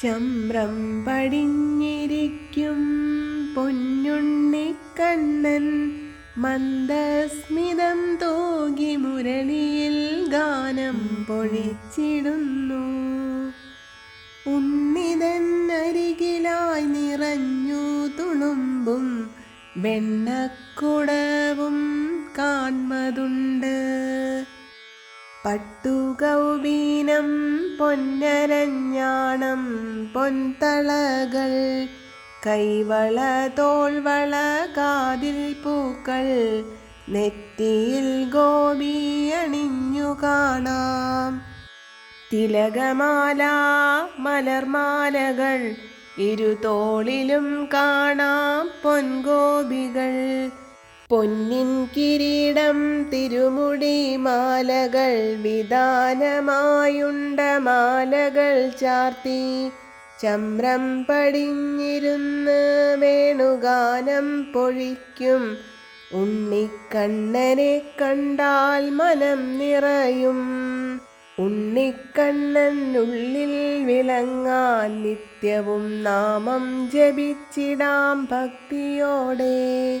ചമ്രം പടിഞ്ഞിരിക്കും പൊന്നുണ്ണിക്കണ്ണൻ മന്ദസ്മിതം തോകി മുരളിയിൽ ഗാനം പൊഴിച്ചിടുന്നു. ഉണ്ണിതൻ അരികിലായി നിറഞ്ഞു തുളുമ്പും വെണ്ണക്കുടവും കാൺമതുണ്ട് പട്ടുകൗബീനം പൊന്നരഞ്ഞാണം പൊൻതളകൾ കൈവള തോൾവള കാതിൽ പൂക്കൾ നെറ്റിയിൽ ഗോപി അണിഞ്ഞു കാണാം. തിലകമാല മലർമാലകൾ ഇരുതോളിലും കാണാം പൊൻഗോപികൾ. പൊന്നിൻ കിരീടം തിരുമുടി മാലകൾ വിധാനമായുണ്ട മാലകൾ ചാർത്തി. ചമ്രം പടിഞ്ഞിരുന്ന് വേണുഗാനം പൊഴിക്കും. ഉണ്ണിക്കണ്ണനെ കണ്ടാൽ മനം നിറയും. ഉണ്ണിക്കണ്ണൻ ഉള്ളിൽ വിളങ്ങാൻ നിത്യവും നാമം ജപിച്ചിടാം ഭക്തിയോടെ.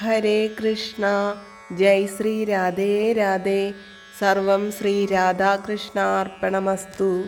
ഹരേ കൃഷ്ണ. ജയ് ശ്രീ രാധേ രാധേ. സർവം ശ്രീ രാധാകൃഷ്ണാർപ്പണമസ്തു.